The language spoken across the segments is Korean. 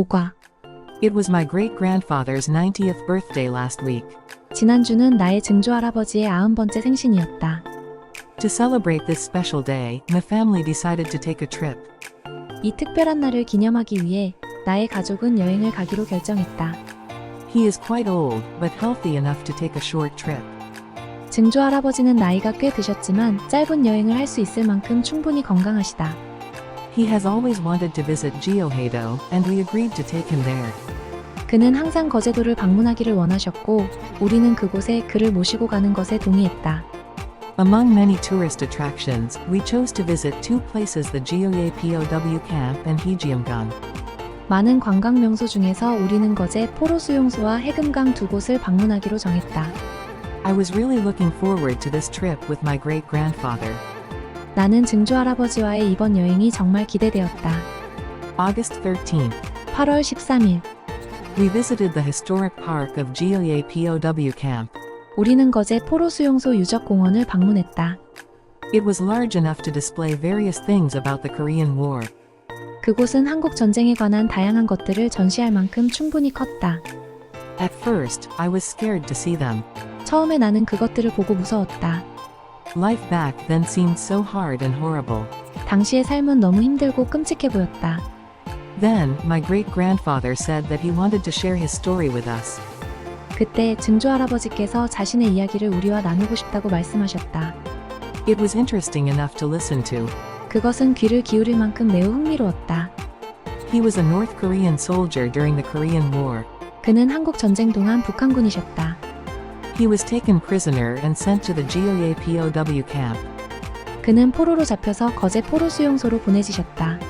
오과. It was my great grandfather's 90th birthday last week. 지난주는 나의 증조할아버지의 90번째 생신이었다. To celebrate this special day, my family decided to take a trip. 이 특별한 날을 기념하기 위해 나의 가족은 여행을 가기로 결정했다. He is quite old, but healthy enough to take a short trip. 증조할아버지는 나이가 꽤 드셨지만 짧은 여행을 할 수 있을 만큼 충분히 건강하시다. He has always wanted to visit Geohado, and we agreed to take him there. 그는 항상 거제도를 방문하기를 원하셨고 우리는 그곳에 그를 모시고 가는 것에 동의했다. Among many tourist attractions, we chose to visit two places the Geoye POW Camp and Hejiamgang. 많은 관광 명소 중에서 우리는 거제 포로 수용소와 해금강 두 곳을 방문하기로 정했다. I was really looking forward to this trip with my great grandfather. 나는 증조 할아버지와의 이번 여행이 정말 기대되었다. August 13th, 8월 13일, we visited the historic park of Geoye POW Camp. 우리는 거제 포로 수용소 유적 공원을 방문했다. It was large enough to display various things about the Korean War. 그곳은 한국 전쟁에 관한 다양한 것들을 전시할 만큼 충분히 컸다. At first, I was scared to see them. 처음에 나는 그것들을 보고 무서웠다. Life back then seemed so hard and horrible. 당시의 삶은 너무 힘들고 끔찍해 보였다. Then, my great grandfather said that he wanted to share his story with us. 그때 증조 할아버지께서 자신의 이야기를 우리와 나누고 싶다고 말씀하셨다. It was interesting enough to listen to. 그것은 귀를 기울일 만큼 매우 흥미로웠다. He was a North Korean soldier during the Korean War. 그는 한국 전쟁 동안 북한군이셨다. He was taken prisoner and sent to the Geoye POW camp. 그는 포로로 잡혀서 거제 포로 수용소로 보내지셨다.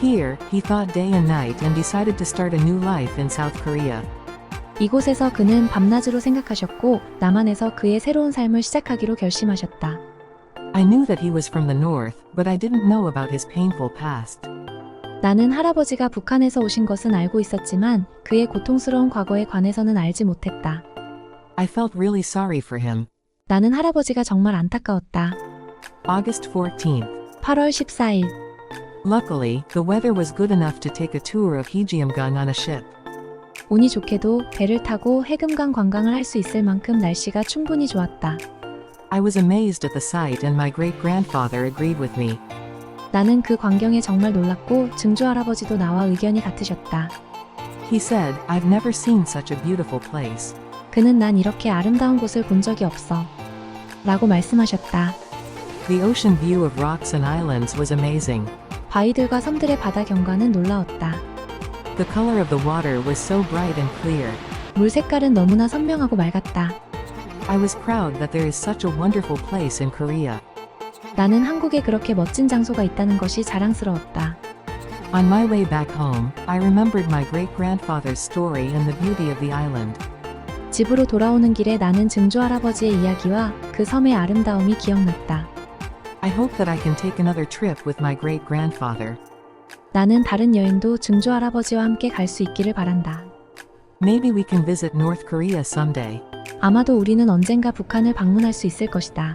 Here, he thought day and night and decided to start a new life in South Korea. 이곳에서 그는 밤낮으로 생각하셨고 남한에서 그의 새로운 삶을 시작하기로 결심하셨다. I knew that he was from the North, but I didn't know about his painful past. 나는 할아버지가 북한에서 오신 것은 알고 있었지만 그의 고통스러운 과거에 관해서는 알지 못했다. I felt really sorry for him. 나는 할아버지가 정말 안타까웠다. August 14th. 8월 14일, Luckily, the weather was good enough to take a tour of Hejiamgang on a ship. 운이 좋게도 배를 타고 해금강 관광을 할 수 있을 만큼 날씨가 충분히 좋았다. I was amazed at the sight and my great grandfather agreed with me. 나는 그 광경에 정말 놀랐고 증조 할아버지도 나와 의견이 같으셨다. He said, I've never seen such a beautiful place. 그는 난 이렇게 아름다운 곳을 본 적이 없어. 라고 말씀하셨다. The ocean view of rocks and islands was amazing. 바위들과 섬들의 바다 경관은 놀라웠다. The color of the water was so bright and clear. 물 색깔은 너무나 선명하고 맑았다. I was proud that there is such a wonderful place in Korea. 나는 한국에 그렇게 멋진 장소가 있다는 것이 자랑스러웠다. On my way back home, I remembered my great grandfather's story and the beauty of the island. 집으로 돌아오는 길에 나는 증조 할아버지의 이야기와 그 섬의 아름다움이 기억났다. I hope that I can take another trip with my great grandfather. 나는 다른 여행도 증조 할아버지와 함께 갈 수 있기를 바란다. Maybe we can visit North Korea someday. 아마도 우리는 언젠가 북한을 방문할 수 있을 것이다.